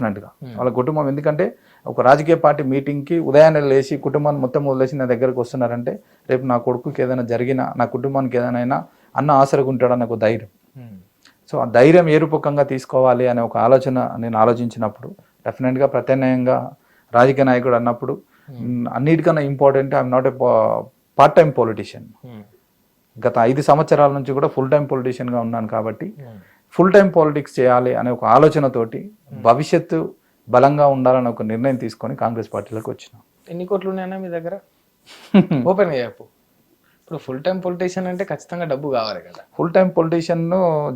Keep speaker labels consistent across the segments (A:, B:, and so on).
A: అన్నట్టుగా వాళ్ళ కుటుంబం ఎందుకంటే ఒక రాజకీయ పార్టీ మీటింగ్కి ఉదయాన్నే లేచి కుటుంబాన్ని మొత్తం వదిలేసి నా దగ్గరకు వస్తున్నారంటే రేపు నా కొడుకుకి ఏదైనా జరిగినా నా కుటుంబానికి ఏదైనా అన్న ఆసరగుంటాడని ఒక ధైర్యం. సో ఆ ధైర్యం ఏ రూపకంగా తీసుకోవాలి అనే ఒక ఆలోచన నేను ఆలోచించినప్పుడు డెఫినెట్గా ప్రత్యామ్నాయంగా రాజకీయ నాయకుడు అన్నప్పుడు అన్నిటికన్నా important I'm not a part time politician. గత ఐదు సంవత్సరాల నుంచి కూడా ఫుల్ టైం పొలిటీషియన్గా ఉన్నాను కాబట్టి ఫుల్ టైం పాలిటిక్స్ చేయాలి అనే ఒక ఆలోచనతోటి భవిష్యత్తు బలంగా ఉండాలని ఒక నిర్ణయం తీసుకొని కాంగ్రెస్ పార్టీలోకి వచ్చిన.
B: ఎన్ని కోట్లు ఉన్నాయన్నా మీ దగ్గర? ఓపెన్ చెప్పు. ఇప్పుడు ఫుల్ టైం పొలిటీషియన్ అంటే ఖచ్చితంగా డబ్బు కావాలి కదా.
A: ఫుల్ టైం పొలిటీషియన్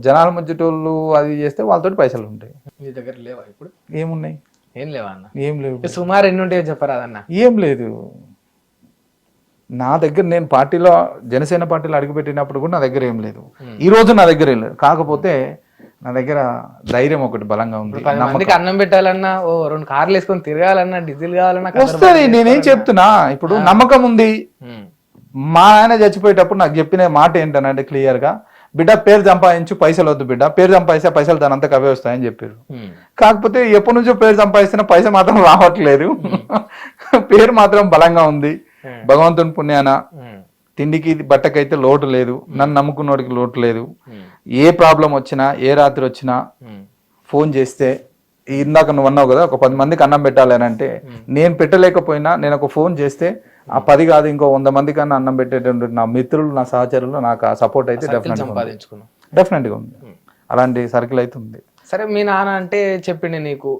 A: జనాల మధ్యటోళ్ళు అది చేస్తే వాళ్ళతోటి పైసలు ఉంటాయి.
B: మీ దగ్గర లేవా ఇప్పుడు?
A: ఏమున్నాయి?
B: ఏం లేవా అన్న?
A: ఏం లేవు.
B: సుమారు ఎన్ని ఉంటాయో చెప్పరాదన్న
A: ఏం లేదు. నా దగ్గర నేను పార్టీలో జనసేన పార్టీలో అడుగుపెట్టినప్పుడు కూడా నా దగ్గర ఏం లేదు. ఈ రోజు నా దగ్గర ఏం లేదు. కాకపోతే నా దగ్గర ధైర్యం ఒకటి బలంగా ఉంది.
B: మందికి అన్నం పెట్టాలన్నా ఓ రెండు కార్లు వేసుకొని తిరగాలన్నా డీజిల్ కావాలన్నా
A: వస్తుంది నేనేం చెప్తున్నా? ఇప్పుడు నమ్మకం ఉంది. మా ఆయన చచ్చిపోయేటప్పుడు నాకు చెప్పిన మాట ఏంటనంటే క్లియర్గా బిడ్డ పేరు సంపాదించు పైసలు వద్దు బిడ్డ. పేరు సంపాదిస్తే పైసలు దానంతకు అవే వస్తాయని చెప్పారు. కాకపోతే ఎప్పటి నుంచో పేరు సంపాదిస్తున్న పైస మాత్రం రావట్లేదు. పేరు మాత్రం బలంగా ఉంది. భగవంతుని పుణ్యాన. తిండికి బట్టకైతే లోటు లేదు నన్ను నమ్ముకున్నోడికి లోటు లేదు. ఏ ప్రాబ్లం వచ్చినా ఏ రాత్రి వచ్చినా. ఫోన్ చేస్తే ఇందాక నువ్వు అన్నావు కదా ఒక పది మందికి అన్నం పెట్టాలి అని అంటే నేను పెట్టలేకపోయినా నేను ఒక ఫోన్ చేస్తే ఆ పది కాదు ఇంకో వంద మందికి అన్న అన్నం పెట్టేటువంటి నా మిత్రులు నా సహచరులు నాకు ఆ సపోర్ట్ అయితే డెఫినెట్
B: సంపాదించుకున్నాం
A: డెఫినెట్గా ఉంది. అలాంటి సర్కిల్ అయితే ఉంది.
B: సరే మీ నాన్న అంటే చెప్పిండు నీకు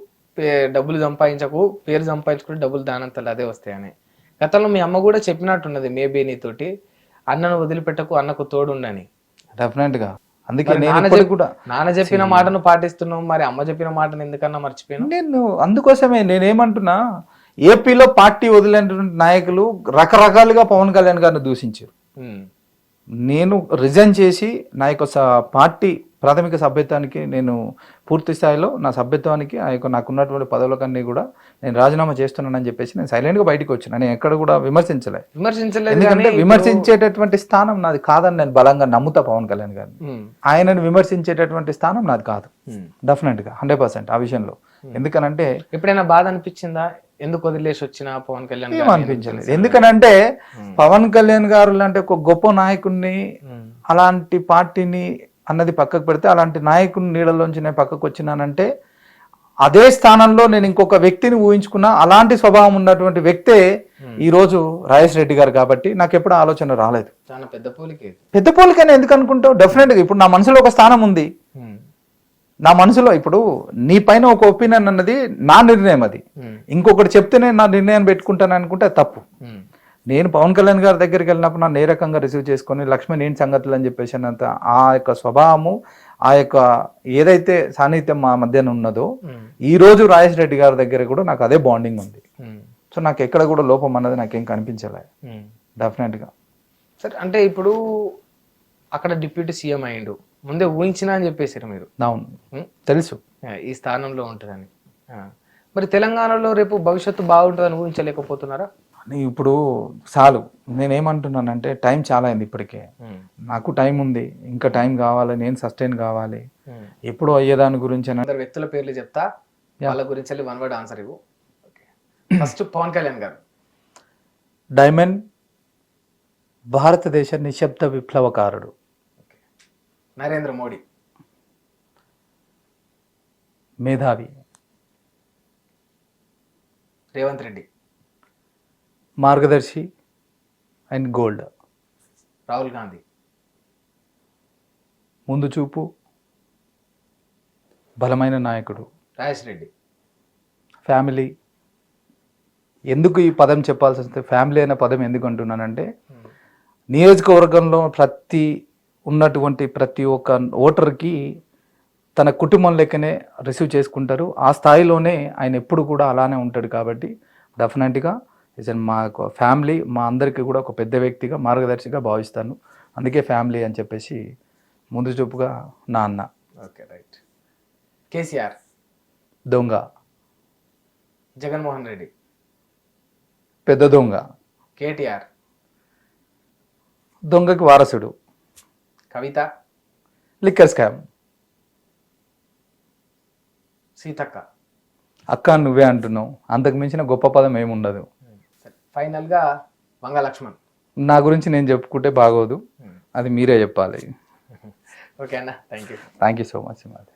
B: డబ్బులు సంపాదించకు పేరు సంపాదించుకుంటే డబ్బులు దానంతలు అదే వస్తాయని. గతంలో మీ అమ్మ కూడా చెప్పినట్టున్నది మేబీ నీతోటి అన్నను వదిలిపెట్టకు అన్నకు తోడుండని.
A: డెఫినెట్గా అందుకే నేను కూడా
B: నాన్న చెప్పిన మాటను పాటిస్తున్నావు మరి అమ్మ చెప్పిన మాటను ఎందుకన్నా మర్చిపోయినావు?
A: నేను అందుకోసమే నేనేమంటున్నా ఏపీలో పార్టీ వదిలేటువంటి నాయకులు రకరకాలుగా పవన్ కళ్యాణ్ గారిని దూషించారు. నేను రిజైన్ చేసి నా యొక్క పార్టీ ప్రాథమిక సభ్యత్వానికి నేను పూర్తి స్థాయిలో నా సభ్యత్వానికి ఆ యొక్క నాకున్నటువంటి పదవులకన్నీ కూడా నేను రాజీనామా చేస్తున్నానని చెప్పేసి నేను సైలెంట్గా బయటకు వచ్చిన. నేను ఎక్కడ కూడా విమర్శించలే.
B: విమర్శించలేదు
A: ఎందుకంటే విమర్శించేటటువంటి స్థానం నాది కాదని నేను బలంగా నమ్ముతా పవన్ కళ్యాణ్ గారిని. ఆయనను విమర్శించేటటువంటి స్థానం నాది కాదు. డెఫినెట్గా హండ్రెడ్ పర్సెంట్ ఆ విషయంలో. ఎందుకనంటే
B: ఎప్పుడైనా బాధ అనిపించిందా? ఎందుకు వదిలేసి వచ్చిన పవన్ కళ్యాణ్?
A: అనిపించలేదు ఎందుకనంటే పవన్ కళ్యాణ్ గారు లాంటి ఒక గొప్ప నాయకుడిని. అలాంటి పార్టీని అన్నది పక్కకు పెడితే అలాంటి నాయకుని నీడలోంచి నేను పక్కకు వచ్చినానంటే అదే స్థానంలో నేను ఇంకొక వ్యక్తిని ఊహించుకున్నా అలాంటి స్వభావం ఉన్నటువంటి వ్యక్తే ఈ రోజు రాజేష్ రెడ్డి గారు కాబట్టి నాకు ఎప్పుడు ఆలోచన రాలేదు
B: చాలా పెద్ద పోలికే.
A: పెద్ద పోలికని ఎందుకు అనుకుంటావు డెఫినెట్గా ఇప్పుడు నా మనసులో ఒక స్థానం ఉంది
B: ఉమ్.
A: నా మనసులో ఇప్పుడు నీ పైన ఒక ఒపీనియన్ అన్నది నా నిర్ణయం అది
B: ఉమ్.
A: ఇంకొకటి చెప్తేనే నా నిర్ణయం పెట్టుకుంటాను అనుకుంటే తప్పు. నేను పవన్ కళ్యాణ్ గారి దగ్గరికి వెళ్ళినప్పుడు నన్ను ఏ రకంగా రిసీవ్ చేసుకొని లక్ష్మణ్ ఏంటి సంగతులు అని చెప్పేసి అన్నంత ఆ యొక్క స్వభావము ఆ యొక్క ఏదైతే సాన్నిహిత్యం మా మధ్యన ఉన్నదో. ఈ రోజు రాజేష్ రెడ్డి గారి దగ్గర కూడా నాకు అదే బాండింగ్ ఉంది. సో నాకు ఎక్కడ కూడా లోపం అన్నది నాకేం కనిపించలే. డెఫినెట్గా
B: సరే అంటే ఇప్పుడు అక్కడ డిప్యూటీ సీఎం అయిండు ముందే ఊహించినా అని చెప్పేసారు మీరు
A: అవును. తెలుసు
B: ఈ స్థానంలో ఉంటుందని. మరి తెలంగాణలో రేపు భవిష్యత్తు బాగుంటుందని ఊహించలేకపోతున్నారా
A: ఇప్పుడు చాలు. నేనేమంటున్నానంటే టైం చాలా అయింది ఇప్పటికే. నాకు టైం ఉంది. ఇంకా టైం కావాలి. నేను సస్టైన్ కావాలి. ఎప్పుడు అయ్యేదాని గురించి
B: అందరు వ్యక్తుల పేర్లు చెప్తా. వాళ్ళ గురించి వెళ్ళి వన్ వర్డ్ ఆన్సర్ ఇవ్వు. ఫస్ట్ పవన్ కళ్యాణ్ గారు.
A: డైమండ్ భారతదేశ నిశ్శబ్ద విప్లవకారుడు.
B: నరేంద్ర మోడీ.
A: మేధావి.
B: రేవంత్ రెడ్డి.
A: మార్గదర్శి అండ్ గోల్డ్.
B: రాహుల్ గాంధీ.
A: ముందు చూపు. బలమైన నాయకుడు.
B: రాజేష్ రెడ్డి.
A: ఫ్యామిలీ. ఎందుకు ఈ పదం చెప్పాల్సి వస్తే ఫ్యామిలీ అనే పదం ఎందుకు అంటున్నానంటే నియోజకవర్గంలో ప్రతి ఉన్నటువంటి ప్రతి ఒక్క ఓటర్కి తన కుటుంబం లెక్కనే రిసీవ్ చేసుకుంటారు. ఆ స్థాయిలోనే ఆయన ఎప్పుడు కూడా అలానే ఉంటాడు కాబట్టి డెఫినెట్గా ఇస్ మా ఫ్యామిలీ మా అందరికీ కూడా ఒక పెద్ద వ్యక్తిగా మార్గదర్శిగా భావిస్తాను. అందుకే ఫ్యామిలీ అని చెప్పేసి ముందు చూపుగా నా అన్న.
B: Okay right KCR.
A: దొంగ.
B: జగన్మోహన్ రెడ్డి.
A: పెద్ద దొంగ.
B: కేటీఆర్.
A: దొంగకి వారసుడు.
B: కవిత.
A: Liquor scam
B: Seethakka.
A: అక్క నువ్వే అంటున్నావు. అంతకు మించిన గొప్ప పదం ఏముండదు.
B: ఫైనల్గా వంగ లక్ష్మణ్
A: నా గురించి నేను చెప్పుకుంటే బాగోదు. అది మీరే చెప్పాలి.
B: ఓకే అన్న thank you
A: thank you so much మాది